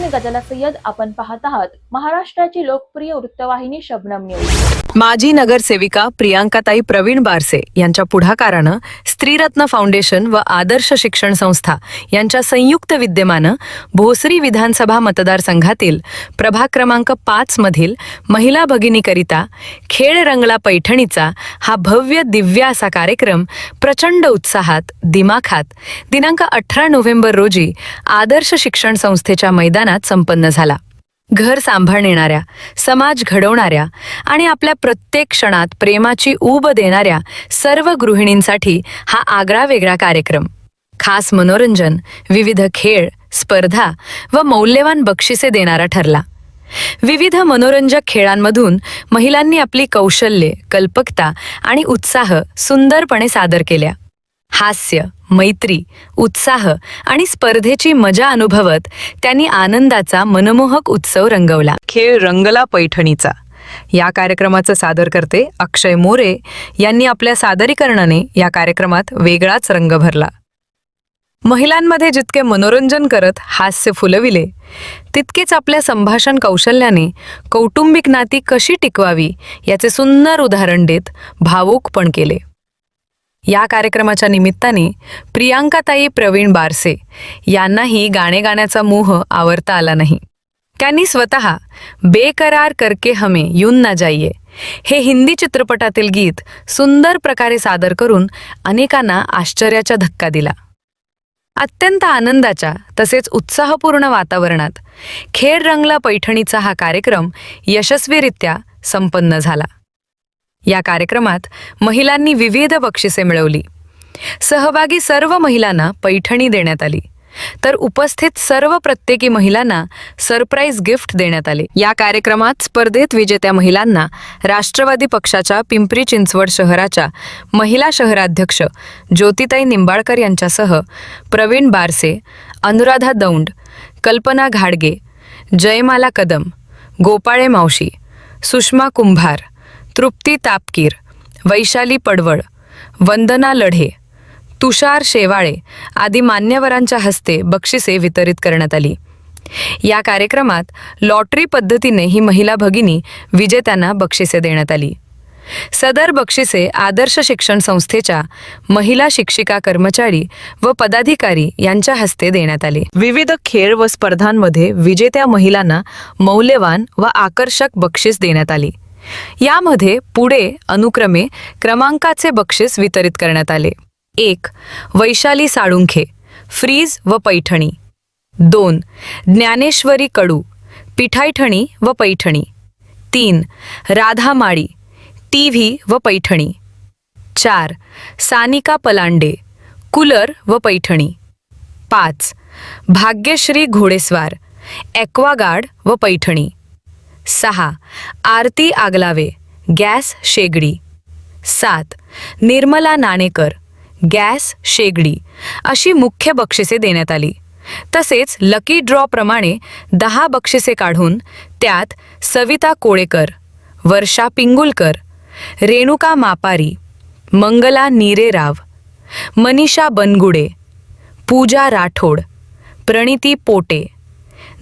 मी गजाला सय्यद आपण पाहत आहात. महाराष्ट्राची लोकप्रिय वृत्तवाहिनी शबनम न्यूज. माजी नगरसेविका प्रियांकाताई प्रवीण बारसे यांच्या पुढाकारानं स्त्रीरत्न फाउंडेशन व आदर्श शिक्षण संस्था यांच्या संयुक्त विद्यमानं भोसरी विधानसभा मतदारसंघातील प्रभाग क्रमांक पाच मधील महिला भगिनीकरिता खेळ रंगला पैठणीचा हा भव्य दिव्य असा कार्यक्रम प्रचंड उत्साहात दिमाखात दिनांक अठरा नोव्हेंबर रोजी आदर्श शिक्षण संस्थेच्या मैदानात संपन्न झाला. घर सांभाळणाऱ्या समाज घडवणाऱ्या आणि आपल्या प्रत्येक क्षणात प्रेमाची ऊब देणाऱ्या सर्व गृहिणींसाठी हा आगळा वेगळा कार्यक्रम. खास मनोरंजन विविध खेळ स्पर्धा व मौल्यवान बक्षिसे देणारा ठरला. विविध मनोरंजक खेळांमधून महिलांनी आपली कौशल्ये कल्पकता आणि उत्साह सुंदरपणे सादर केल्या. हास्य मैत्री उत्साह आणि स्पर्धेची मजा अनुभवत त्यांनी आनंदाचा मनमोहक उत्सव रंगवला. खेळ रंगला पैठणीचा. या कार्यक्रमाचं सादर करते अक्षय मोरे यांनी आपल्या सादरीकरणाने या कार्यक्रमात वेगळाच रंग भरला. महिलांमध्ये जितके मनोरंजन करत हास्य फुलविले तितकेच आपल्या संभाषण कौशल्याने कौटुंबिक नाती कशी टिकवावी याचे सुंदर उदाहरण देत भावूक पण केले. या कार्यक्रमाच्या निमित्ताने प्रियांकाताई प्रवीण बारसे यांनाही गाणे गाण्याचा मोह आवरता आला नाही. त्यांनी स्वतः बेकरार करके हमे यून ना जाइये हे हिंदी चित्रपटातील गीत सुंदर प्रकारे सादर करून अनेकांना आश्चर्याचा धक्का दिला. अत्यंत आनंदाच्या तसेच उत्साहपूर्ण वातावरणात खेळ रंगला पैठणीचा हा कार्यक्रम यशस्वीरित्या संपन्न झाला. या कार्यक्रमात महिलांनी विविध बक्षिसे मिळवली. सहभागी सर्व महिलांना पैठणी देण्यात आली. तर उपस्थित सर्व प्रत्येकी महिलांना सरप्राईज गिफ्ट देण्यात आले. या कार्यक्रमात स्पर्धेत विजेत्या महिलांना राष्ट्रवादी पक्षाच्या पिंपरी चिंचवड शहराच्या महिला शहराध्यक्ष ज्योतिताई निंबाळकर यांच्यासह प्रवीण बारसे अनुराधा दौंड कल्पना घाडगे जयमाला कदम गोपाळे मावशी सुषमा कुंभार तृप्ती तापकीर वैशाली पडवळ वंदना लढे तुषार शेवाळे आदी मान्यवरांच्या हस्ते बक्षिसे वितरित करण्यात आली. या कार्यक्रमात लॉटरी पद्धतीने ही महिला भगिनी विजेत्यांना बक्षिसे देण्यात आली. सदर बक्षिसे आदर्श शिक्षण संस्थेच्या महिला शिक्षिका कर्मचारी व पदाधिकारी यांच्या हस्ते देण्यात आले. विविध खेळ व स्पर्धांमध्ये विजेत्या महिलांना मौल्यवान व आकर्षक बक्षीस देण्यात आली. यामध्ये पुढे अनुक्रमे क्रमांकाचे बक्षीस वितरित करण्यात आले. एक वैशाली साळुंखे फ्रीज व पैठणी. दोन ज्ञानेश्वरी कडू पिठायठणी व पैठणी. तीन राधा माळी टी व्ही व पैठणी. चार सानिका पलांडे कूलर व पैठणी. पाच भाग्यश्री घोडेस्वार ॲक्वागार्ड व पैठणी. सहा. आरती आगलावे. गॅस शेगडी. सात. निर्मला नाणेकर. गॅस शेगडी. अशी मुख्य बक्षिसे देण्यात आली. तसेच लकी ड्रॉप्रमाणे दहा बक्षिसे काढून त्यात सविता कोळेकर वर्षा पिंगुलकर रेणुका मापारी मंगला नीरेराव मनीषा बनगुडे पूजा राठोड प्रणिती पोटे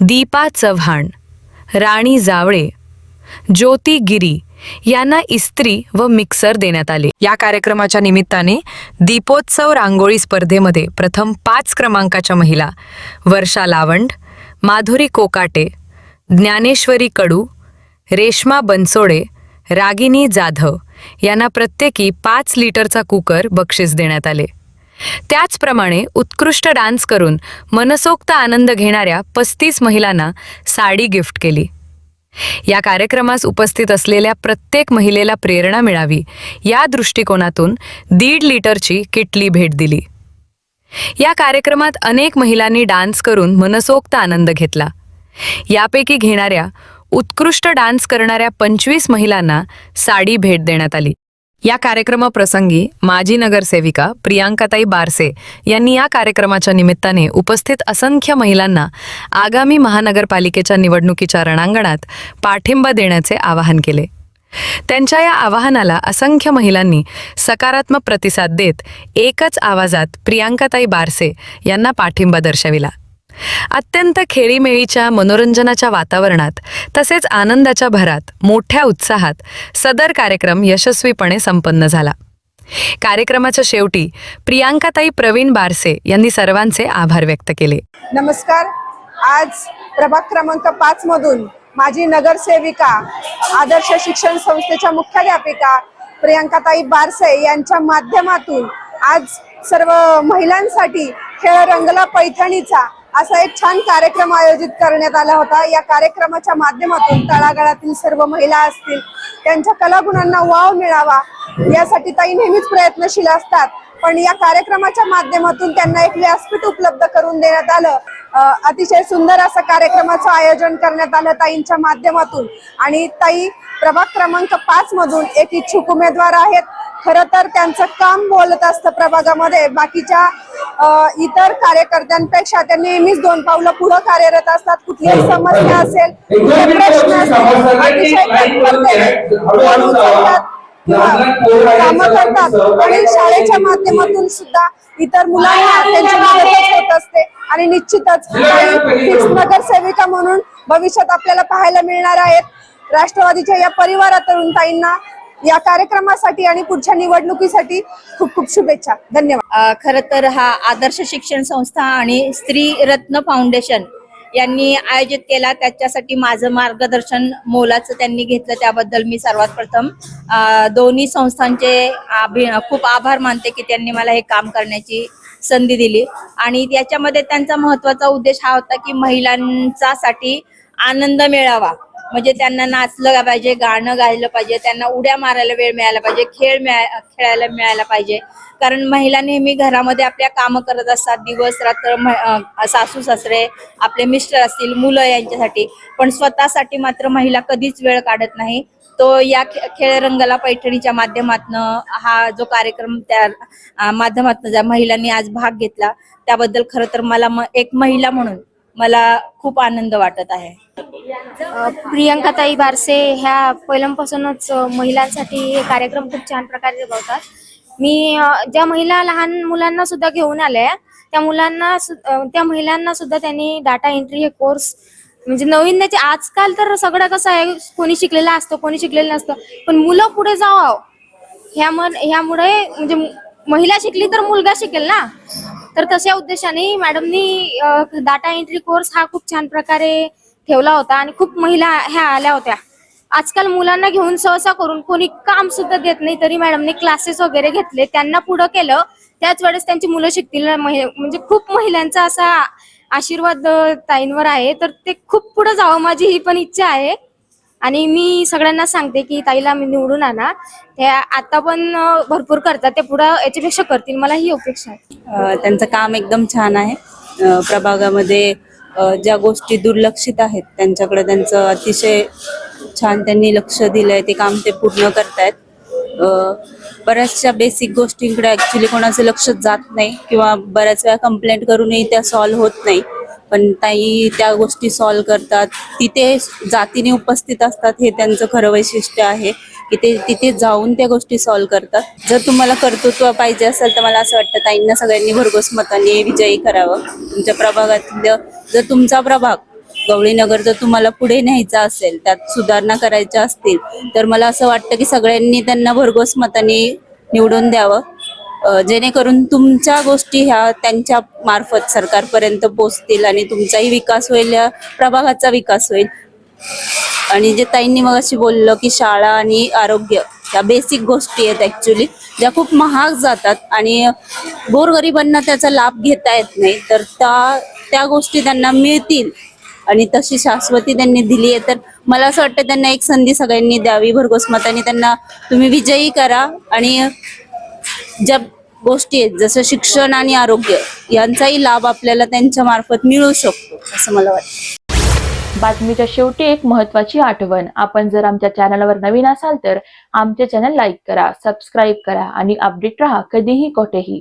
दीपा चव्हाण राणी जावळे ज्योती गिरी यांना इस्त्री व मिक्सर देण्यात आले. या कार्यक्रमाच्या निमित्ताने दीपोत्सव रांगोळी स्पर्धेमध्ये प्रथम पाच क्रमांकाच्या महिला वर्षा लावंड माधुरी कोकाटे ज्ञानेश्वरी कडू रेश्मा बनसोडे रागिनी जाधव यांना प्रत्येकी पाच लिटरचा कुकर बक्षीस देण्यात आले. त्याचप्रमाणे उत्कृष्ट डान्स करून मनसोक्त आनंद घेणाऱ्या पस्तीस महिलांना साडी गिफ्ट केली. या कार्यक्रमास उपस्थित असलेल्या प्रत्येक महिलेला प्रेरणा मिळावी या दृष्टिकोनातून दीड लिटरची किटली भेट दिली. या कार्यक्रमात अनेक महिलांनी डान्स करून मनसोक्त आनंद घेतला. यापैकी घेणाऱ्या उत्कृष्ट डान्स करणाऱ्या पंचवीस महिलांना साडी भेट देण्यात आली. या कार्यक्रमाप्रसंगी माजी नगरसेविका प्रियांकाताई बारसे यांनी या कार्यक्रमाच्या निमित्ताने उपस्थित असंख्य महिलांना आगामी महानगरपालिकेच्या निवडणुकीच्या रणांगणात पाठिंबा देण्याचे आवाहन केले. त्यांच्या या आवाहनाला असंख्य महिलांनी सकारात्मक प्रतिसाद देत एकच आवाजात प्रियांकाताई बारसे यांना पाठिंबा दर्शविला. अत्यंत खेळीमेळीच्या मनोरंजनाच्या वातावरणात तसेच आनंदाच्या भरात मोठ्या उत्साहात सदर कार्यक्रम यशस्वीपणे संपन्न झाला. कार्यक्रमाच्या शेवटी प्रियांकाताई प्रवीण बारसे यांनी सर्वांचे आभार व्यक्त केले. नमस्कार. आज प्रभाग क्रमांक पाच मधून माझी नगरसेविका आदर्श शिक्षण संस्थेच्या मुख्याध्यापिका प्रियांकाताई बारसे यांच्या माध्यमातून आज सर्व महिलांसाठी खेळ रंगला पैठणीचा असा एक छान कार्यक्रम आयोजित करण्यात आला होता. या कार्यक्रमाच्या माध्यमातून तळागाळातील सर्व महिला असतील त्यांच्या कलागुणांना वाव मिळावा यासाठी ताई नेहमीच प्रयत्नशील असतात. पण या कार्यक्रमाच्या माध्यमातून त्यांना एक व्यासपीठ उपलब्ध करून देण्यात आलं. अतिशय सुंदर असं कार्यक्रमाचं आयोजन करण्यात आलं ताईंच्या माध्यमातून. आणि ताई प्रभाग क्रमांक पाच मधून एक इच्छुक उमेदवार आहेत. खरं तर त्यांचं काम बोलत असतं प्रभागामध्ये. बाकीच्या इतर कार्यकर्त्यांपेक्षा ते नेहमीच दोन पावलं पुढं कार्यरत असतात. कुठलीही समस्या असेल कुठले प्रश्न असतील अतिशय तत्परतेने फोन उचलतात किंवा कामं करतात. आणि शाळेच्या माध्यमातून सुद्धा इतर मुलांना त्यांची मदतच होत असते. आणि निश्चितच नगरसेविका म्हणून भविष्यात आपल्याला पाहायला मिळणार आहेत. राष्ट्रवादीच्या या परिवारातून ताईंना या कार्यक्रमासाठी आणि पुढच्या निवडणुकीसाठी खूप खूप शुभेच्छा. धन्यवाद. खर खरं तर हा आदर्श शिक्षण संस्था आणि स्त्री रत्न फाउंडेशन यांनी आयोजित केला. त्याच्यासाठी माझं मार्गदर्शन मोलाचं त्यांनी घेतलं. त्याबद्दल मी सर्वात प्रथम दोन्ही संस्थांचे आभि खूप आभार मानते की त्यांनी मला हे काम करण्याची संधी दिली. आणि याच्यामध्ये त्यांचा महत्त्वाचा उद्देश हा होता की महिलांचा साठी आनंद मिळावा. म्हणजे त्यांना नाचलं पाहिजे गाणं गायलं पाहिजे त्यांना उड्या मारायला वेळ मिळायला पाहिजे खेळ मिळा खेळायला मिळायला पाहिजे. कारण महिला नेहमी घरामध्ये आपल्या कामं करत असतात दिवस रात्र सासू सासरे आपले मिस्टर असतील मुलं यांच्यासाठी. पण स्वतःसाठी मात्र महिला कधीच वेळ काढत नाही. तो या खेळ रंगाला पैठणीच्या माध्यमातनं हा जो कार्यक्रम त्या माध्यमातनं ज्या महिलांनी आज भाग घेतला त्याबद्दल खरं तर मला एक महिला म्हणून मला खूप आनंद वाटत आहे. प्रियंकाताई बारसे ह्या पहिल्यापासूनच महिलांसाठी हे कार्यक्रम खूप छान प्रकारे राबवतात. मी ज्या महिला लहान मुलांना सुद्धा घेऊन आल्या त्या मुलांना त्या महिलांना सुद्धा त्यांनी डाटा एंट्री हे कोर्स म्हणजे नवीन त्याचे आजकाल तर सगळं कसं आहे कोणी शिकलेलं असतं कोणी शिकलेलं नसतं पण मुलं पुढे जावं. ह्यामुळे ह्यामुळे म्हणजे महिला शिकली तर मुलगा शिकेल ना? तर तशा उद्देशाने मॅडमनी डाटा एंट्री कोर्स हा खूप छान प्रकारे ठेवला होता आणि खूप महिला ह्या आल्या होत्या. आजकाल मुलांना घेऊन सहसा करून कोणी काम सुद्धा देत नाही तरी मॅडमने क्लासेस वगैरे घेतले. त्यांना पुढं केलं त्याच वेळेस त्यांची मुलं शिकतील. महि- म्हणजे खूप महिलांचा असा आशीर्वाद ताईंवर आहे. तर ते खूप पुढे जावं माझी ही पण इच्छा आहे. आणि मी सगळ्यांना सांगते की ताईला मी निवडून आणा. ते आता पण भरपूर करतात. ते पुढं याच्यापेक्षा करतील. मला ही अपेक्षा आहे. त्यांचं काम एकदम छान आहे. प्रभागामध्ये ज्या गोष्टी दुर्लक्षित आहेत त्यांच्याकडे त्यांचं अतिशय छान त्यांनी लक्ष दिलंय. ते काम ते पूर्ण करतायत. बऱ्याचशा बेसिक गोष्टींकडे ऍक्च्युली कोणाचं लक्ष जात नाही किंवा बऱ्याच वेळा कंप्लेंट करूनही त्या सॉल्व्ह होत नाही. पण ताई त्या गोष्टी सॉल्व्ह करतात. तिथे जातीने उपस्थित असतात हे त्यांचं खरं वैशिष्ट्य आहे की ते तिथे जाऊन त्या गोष्टी सॉल्व्ह करतात. जर तुम्हाला कर्तृत्व पाहिजे असेल तर मला असं वाटतं ताईंना सगळ्यांनी भरघोस मताने विजयी करावं. तुमच्या प्रभागातलं जर तुमचा प्रभाग गवळीनगर जर तुम्हाला पुढे न्यायचा असेल त्यात सुधारणा करायच्या असतील तर मला असं वाटतं की सगळ्यांनी त्यांना भरघोस मताने निवडून द्यावं. जेणेकरून तुमच्या गोष्टी ह्या त्यांच्या मार्फत सरकारपर्यंत पोहोचतील आणि तुमचाही विकास होईल या प्रभागाचा विकास होईल. आणि जे ताईंनी मग अशी बोललं की शाळा आणि आरोग्य त्या बेसिक गोष्टी आहेत ऍक्च्युली ज्या खूप महाग जातात आणि गोरगरिबांना त्याचा लाभ घेता येत नाही तर त्या त्या गोष्टी त्यांना मिळतील. आणि तशी शाश्वती त्यांनी दिली आहे तर मला असं वाटतं त्यांना एक संधी सगळ्यांनी द्यावी भरघोस मताने त्यांना तुम्ही विजयी करा आणि ज्या गोष्टी आहेत जसं शिक्षण आणि आरोग्य यांचाही लाभ आपल्याला त्यांच्या मार्फत मिळू शकतो असं मला वाटतं. बातमीच्या शेवटी एक महत्वाची आठवण. आपण जर आमच्या चॅनलवर नवीन असाल तर आमचे चॅनल लाईक करा सबस्क्राईब करा आणि अपडेट राहा कधीही कोठेही.